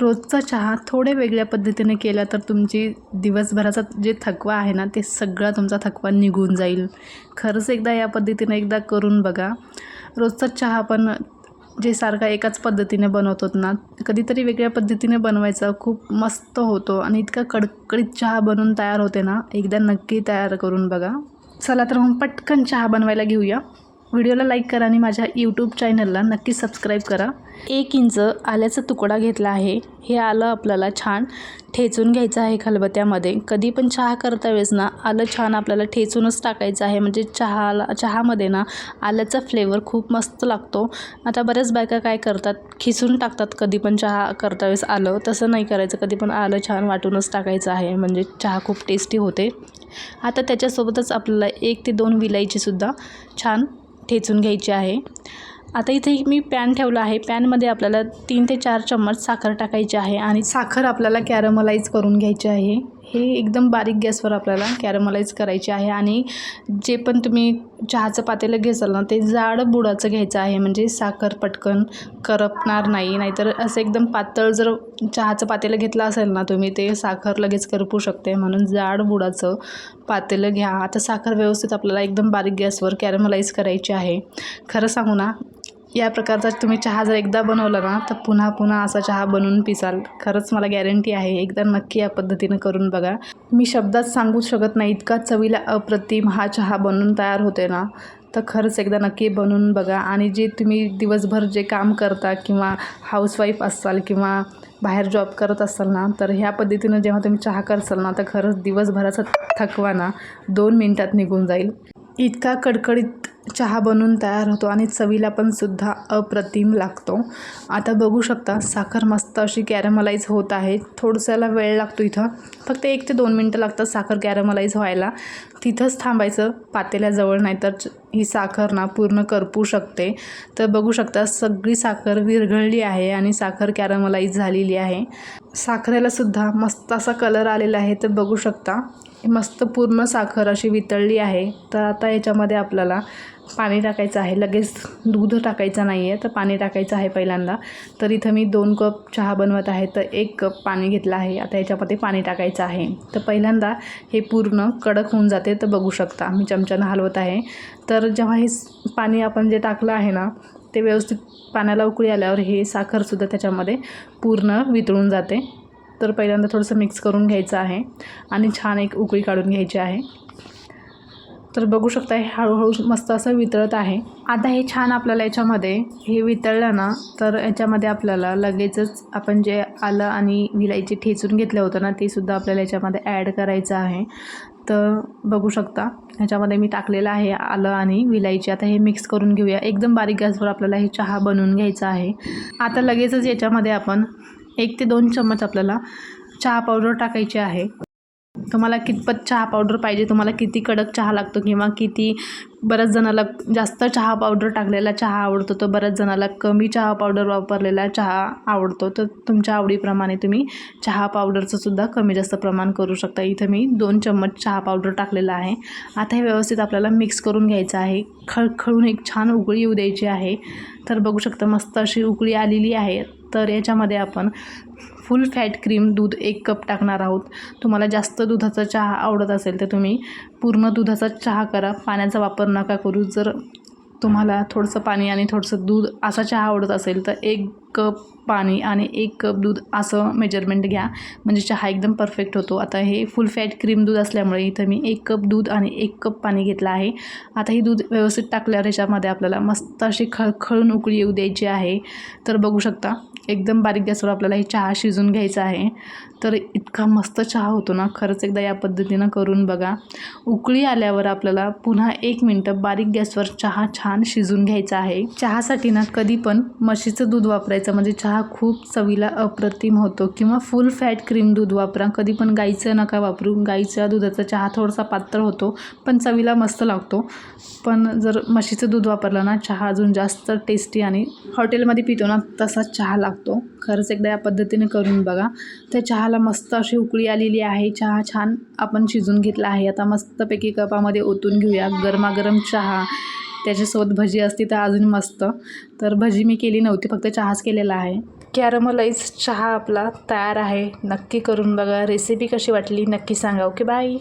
रोजचा चहा थोडे वेगळ्या पद्धतीने केला तर तुमची दिवसभराचा जे थकवा आहे ना ते सगळा तुमचा थकवा निघून जाईल. खरंच एकदा या पद्धतीने एकदा करून बघा. रोजचा चहा पण जे सारखा एकाच पद्धतीने बनवतोत ना कधीतरी वेगळ्या पद्धतीने बनवायचा खूप मस्त होतो आणि इतका कडकडीत चहा बनवून तयार होते ना एकदा नक्की तयार करून बघा. चला तर मग पटकन चहा बनवायला घेऊया. व्हिडिओला लाईक करा आणि माझ्या यूट्यूब चॅनलला नक्की सबस्क्राईब करा. एक इंच आल्याचा तुकडा घेतला आहे. हे आलं आपल्याला छान ठेचून घ्यायचं आहे खलबत्यामध्ये कधी पण चहा करता वेळेस ना आलं छान आपल्याला ठेचूनच टाकायचं आहे. म्हणजे चहाला चहामध्ये ना आल्याचा फ्लेवर खूप मस्त लागतो. आता बऱ्याच बायका काय करतात खिसून टाकतात कधी पण चहा करता वेळेस आलं. तसं नाही करायचं. कधी पण आलं छान वाटूनच टाकायचं आहे. म्हणजे चहा खूप टेस्टी होते. आता त्याच्यासोबतच आपल्याला एक ते दोन विलायचीसुद्धा छान ठेचून घ्यायची आहे. आता इथे मी पॅन ठेवला आहे. पॅनमध्ये आपल्याला तीन ते चार चम्मच साखर टाकायची आहे आणि साखर आपल्याला कॅरमलाईज करून घ्यायची आहे. हे एकदम बारीक गॅसवर आपल्याला कॅरमलाईज करायचे आहे आणि जे पण तुम्ही चहाचं पातेलं घेसाल ना ते जाड बुडाचं घ्यायचं आहे. म्हणजे साखर पटकन करपणार नाही नाहीतर असं एकदम पातळ जर चहाचं पातेलं घेतलं असेल ना तुम्ही ते साखर लगेच करपू शकते. म्हणून जाड बुडाचं पातेलं घ्या. आता साखर व्यवस्थित आपल्याला एकदम बारीक गॅसवर कॅरमलाईज करायची आहे. खरं सांगू ना या प्रकारचा तुम्ही चहा जर एकदा बनवला ना तर पुन्हा पुन्हा असा चहा बनवून पिसाल. खरंच मला गॅरंटी आहे एकदा नक्की या पद्धतीनं करून बघा. मी शब्दात सांगू शकत नाही इतका चवीला अप्रतिम हा चहा बनवून तयार होते ना तर खरंच एकदा नक्की बनवून बघा. आणि जे तुम्ही दिवसभर जे काम करता किंवा हाऊसवाईफ असाल किंवा बाहेर जॉब करत असाल ना तर ह्या पद्धतीनं जेव्हा तुम्ही चहा करसाल ना तर खरंच दिवसभराचा थकवा ना दोन मिनटात निघून जाईल. इतका कडकडीत चहा बनवून तयार होतो आणि चवीला पण सुद्धा अप्रतिम लागतो. आता बघू शकता साखर मस्त अशी कॅरमलाईज होत आहे. थोडसाला वेळ लागतो इथं. फक्त एक ते दोन मिनटं लागतात साखर कॅरमलाईज व्हायला. तिथंच थांबायचं पातेल्याजवळ नाहीतर ही साखर ना पूर्ण करपू शकते. तर बघू शकता सगळी साखर विरघळली आहे आणि साखर कॅरमलाईज झालेली आहे. साखरेलासुद्धा मस्त असा कलर आलेला आहे. तर बघू शकता मस्त पूर्ण साखर अशी वितळली आहे. तर आता याच्यामध्ये आपल्याला पाणी टाकायचं आहे. लगेच दूध टाकायचं नाही आहे तर पाणी टाकायचं आहे पहिल्यांदा. तर इथं मी दोन कप चहा बनवत आहे तर एक कप पाणी घेतलं आहे. आता याच्यामध्ये पाणी टाकायचं आहे. तर पहिल्यांदा हे पूर्ण कडक होऊन जाते तर बघू शकता. मी चमच्यानं हलवत आहे. तर जेव्हा हे पाणी आपण जे टाकलं आहे ना ते व्यवस्थित पाण्याला उकळी आल्यावर हे साखरसुद्धा त्याच्यामध्ये पूर्ण वितळून जाते. तर पहिल्यांदा थोडंसं मिक्स करून घ्यायचं आहे आणि छान एक उकळी काढून घ्यायची आहे. तर बघू शकता हे हळूहळू मस्त असं वितळत आहे. आता हे छान आपल्याला याच्यामध्ये हे वितळलं ना तर याच्यामध्ये आपल्याला लगेचच आपण जे आलं आणि विलायची ठेचून घेतलं होतं ना ते सुद्धा आपल्याला याच्यामध्ये ॲड करायचं आहे. तर बघू शकता ह्याच्यामध्ये मी टाकलेलं आहे आलं आणि विलायची. आता हे मिक्स करून घेऊया. एकदम बारीक गॅसवर आपल्याला हे चहा बनवून घ्यायचा आहे. आता लगेचच याच्यामध्ये आपण एक ते दोन चम्मच आपल्याला चहा पावडर टाकायची आहे. तुम्हाला कितपत चहा पावडर पाहिजे तुम्हाला किती कडक चहा लागतो किंवा किती बऱ्याच जणाला जास्त चहा पावडर टाकलेला चहा आवडतो तर बऱ्याच जणाला कमी चहा पावडर वापरलेला चहा आवडतो. तर तुमच्या आवडीप्रमाणे तुम्ही चहा पावडरचं सुद्धा कमी जास्त प्रमाण करू शकता. इथं मी दोन चम्मच चहा पावडर टाकलेला आहे. आता हे व्यवस्थित आपल्याला मिक्स करून घ्यायचं आहे. खळखळून एक छान उकळी येऊ द्यायची आहे. तर बघू शकता मस्त अशी उकळी आलेली आहे. तर याच्यामध्ये आपण फुल फॅट क्रीम दूध एक कप टाकणार आहोत. तुम्हाला जास्त दुधाचा चहा आवडत असेल तर तुम्ही पूर्ण दुधाचा चहा करा. पाण्याचा वापर नका करू. जर तुम्हाला थोडंसं पाणी आणि थोडंसं दूध असा चहा आवडत असेल तर एक कप पाणी आणि एक कप दूध असं मेजरमेंट घ्या. म्हणजे चहा एकदम परफेक्ट होतो. आता हे फुल फॅट क्रीम दूध असल्यामुळे इथं मी एक कप दूध आणि एक कप पाणी घेतलं आहे. आता हे दूध व्यवस्थित टाकल्यावर ह्याच्यामध्ये आपल्याला मस्त अशी खळखळून उकळी येऊ द्यायची आहे. तर बघू शकता. एकदम बारीक गॅसवर आपल्याला ही चहा शिजून घ्यायचा आहे. तर इतका मस्त चहा होतो ना. खरंच एकदा या पद्धतीनं करून बघा. उकळी आल्यावर आपल्याला पुन्हा एक मिनटं बारीक गॅसवर चहा छान शिजून घ्यायचा आहे. चहासाठी ना कधी पण म्हशीचं दूध वापरायचं म्हणजे चहा खूप चवीला अप्रतिम होतो. किंवा फुल फॅट क्रीम दूध वापरा. कधी पण गाईचं नका वापरू. गाईच्या दुधाचा चहा थोडासा पातळ होतो पण चवीला मस्त लागतो. पण जर म्हशीचं दूध वापरलं ना चहा अजून जास्त टेस्टी आणि हॉटेलमध्ये पितो ना तसा चहा लागतो. खरंच एकदा या पद्धतीने करून बघा. त्या चहाला मस्त अशी उकळी आलेली आहे. चहा छान आपण शिजून घेतला आहे. आता मस्तपैकी कपामध्ये ओतून घेऊया. गरमागरम चहा. त्याच्यासोबत भजी असती तर अजून मस्त. तर भजी मी केली नव्हती फक्त चहाच केलेला आहे. कॅरमलाईज चहा आपला तयार आहे. नक्की करून बघा. रेसिपी कशी वाटली नक्की सांगा. Okay bye.